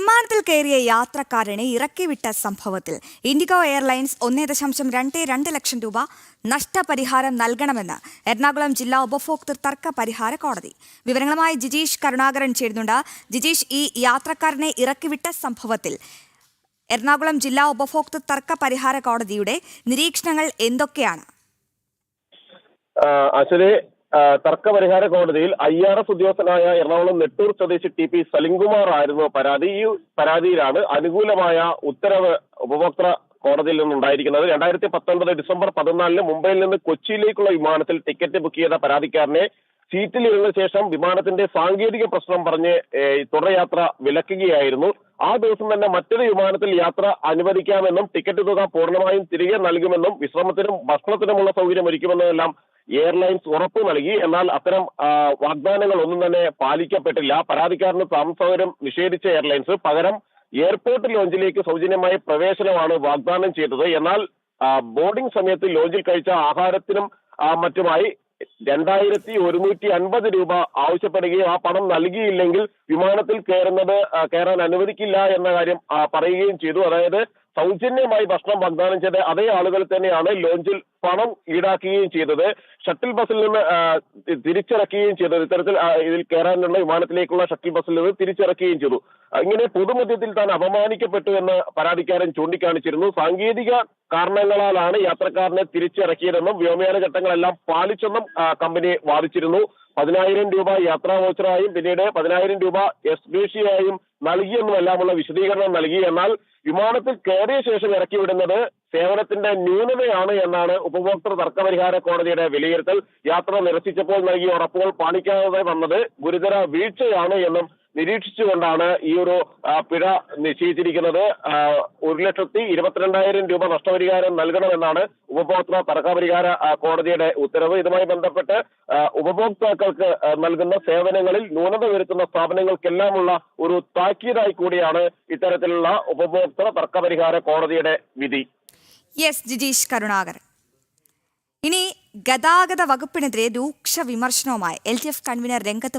വിമാനത്തിൽ കയറിയ യാത്രക്കാരനെ ഇറക്കിവിട്ട സംഭവത്തിൽ ഇൻഡിഗോ എയർലൈൻസ് ഒന്നേ ദശാംശം രണ്ട് രണ്ട് ലക്ഷം രൂപ നഷ്ടപരിഹാരം നൽകണമെന്ന് എറണാകുളം ജില്ലാ ഉപഭോക്തൃ തർക്ക പരിഹാര കോടതി. വിവരങ്ങളുമായി ജിജീഷ് കരുണാകരൻ ചേരുന്നുണ്ട്. ജിജീഷ് ഈ യാത്രക്കാരനെ ഇറക്കിവിട്ട സംഭവത്തിൽ എറണാകുളം ജില്ലാ ഉപഭോക്തൃ തർക്ക പരിഹാര കോടതിയുടെ നിരീക്ഷണങ്ങൾ എന്തൊക്കെയാണ്? തർക്കപരിഹാര കോടതിയിൽ ഐ ആർ എസ് ഉദ്യോഗസ്ഥനായ എറണാകുളം നെട്ടൂർ സ്വദേശി ടി പി സലിംകുമാർ ആയിരുന്നു പരാതി. ഈ പരാതിയിലാണ് അനുകൂലമായ ഉത്തരവ് ഉപഭോക്തൃ കോടതിയിൽ നിന്നുണ്ടായിരിക്കുന്നത്. രണ്ടായിരത്തി പത്തൊൻപത് ഡിസംബർ പതിനാലിന് മുംബൈയിൽ നിന്ന് കൊച്ചിയിലേക്കുള്ള വിമാനത്തിൽ ടിക്കറ്റ് ബുക്ക് ചെയ്ത പരാതിക്കാരനെ സീറ്റിൽ ഇരുന്ന ശേഷം വിമാനത്തിന്റെ സാങ്കേതിക പ്രശ്നം പറഞ്ഞ് തുടർയാത്ര വിലക്കുകയായിരുന്നു. ആ ദിവസം തന്നെ മറ്റൊരു വിമാനത്തിൽ യാത്ര അനുവദിക്കാമെന്നും ടിക്കറ്റ് തുക പൂർണമായും തിരികെ നൽകുമെന്നും വിശ്രമത്തിനും ഭക്ഷണത്തിനുമുള്ള സൗകര്യം ഒരുക്കുമെന്നെല്ലാം എയർലൈൻസ് ഉറപ്പ് നൽകി എന്നാൽ അത്തരം വാഗ്ദാനങ്ങൾ ഒന്നും തന്നെ പാലിക്കപ്പെട്ടില്ല. പരാതിക്കാരന് താമസ നിഷേധിച്ച എയർലൈൻസ് പകരം എയർപോർട്ട് ലോഞ്ചിലേക്ക് സൗജന്യമായ പ്രവേശനമാണ് വാഗ്ദാനം ചെയ്തത്. എന്നാൽ ബോർഡിംഗ് സമയത്ത് ലോഞ്ചിൽ കഴിച്ച ആഹാരത്തിനും മറ്റുമായി രണ്ടായിരത്തി ഒരുന്നൂറ്റി അൻപത് രൂപ ആവശ്യപ്പെടുകയും ആ പണം നൽകിയില്ലെങ്കിൽ വിമാനത്തിൽ കയറുന്നത് കയറാൻ അനുവദിക്കില്ല എന്ന കാര്യം പറയുകയും ചെയ്തു. അതായത് സൗജന്യമായി ഭക്ഷണം വാഗ്ദാനം ചെയ്ത അതേ ആളുകൾ തന്നെയാണ് ലോഞ്ചിൽ പണം ഈടാക്കുകയും ചെയ്തത്. ഷട്ടിൽ ബസ്സിൽ നിന്ന് തിരിച്ചിറക്കുകയും ചെയ്തത് ഇത്തരത്തിൽ ഇതിൽ കയറാനുള്ള വിമാനത്തിലേക്കുള്ള ഷട്ടിൽ ബസ്സിൽ നിന്ന് തിരിച്ചിറക്കുകയും ചെയ്തു. ഇങ്ങനെ പൊതുമധ്യത്തിൽ താൻ അപമാനിക്കപ്പെട്ടു എന്ന് പരാതിക്കാരൻ ചൂണ്ടിക്കാണിച്ചിരുന്നു. സാങ്കേതിക കാരണങ്ങളാലാണ് യാത്രക്കാരനെ തിരിച്ചിറക്കിയതെന്നും വ്യോമയാന ചട്ടങ്ങളെല്ലാം പാലിച്ചെന്നും കമ്പനി വാദിച്ചിരുന്നു. പതിനായിരം രൂപ യാത്രാ വോച്ചറായും പിന്നീട് പതിനായിരം രൂപ എസ് എസ്ബിഷിയായും നൽകിയെന്നുമെല്ലാമുള്ള വിശദീകരണം നൽകി. എന്നാൽ വിമാനത്തിൽ കയറിയ ശേഷം ഇറക്കി വിടുന്നത് സേവനത്തിന്റെ ന്യൂനതയാണ് എന്നാണ് ഉപഭോക്തൃ തർക്കപരിഹാര കോടതിയുടെ വിലയിരുത്തൽ. യാത്ര നിരസിച്ചപ്പോൾ നൽകിയ ഉറപ്പുകൾ പാലിക്കാതെ വന്നത് ഗുരുതര വീഴ്ചയാണ് എന്നും നിരീക്ഷിച്ചുകൊണ്ടാണ് ഈ ഒരു പിഴ നിശ്ചയിച്ചിരിക്കുന്നത്. ഒരു ലക്ഷത്തി ഇരുപത്തിരണ്ടായിരം രൂപ നഷ്ടപരിഹാരം നൽകണമെന്നാണ് ഉപഭോക്തൃ തർക്കപരിഹാര കോടതിയുടെ ഉത്തരവ്. ഇതുമായി ബന്ധപ്പെട്ട് ഉപഭോക്താക്കൾക്ക് നൽകുന്ന സേവനങ്ങളിൽ ന്യൂനത വരുത്തുന്ന സ്ഥാപനങ്ങൾക്കെല്ലാമുള്ള ഒരു താക്കീതായി കൂടിയാണ് ഇത്തരത്തിലുള്ള ഉപഭോക്തൃ തർക്കപരിഹാര കോടതിയുടെ വിധി. യെസ് ജിജീഷ് കരുണാകരൻ. ഇനി ഗതാഗത വകുപ്പിനെതിരെ രൂക്ഷ വിമർശനവുമായി എൽ ഡി എഫ് കൺവീനർ രംഗത്ത്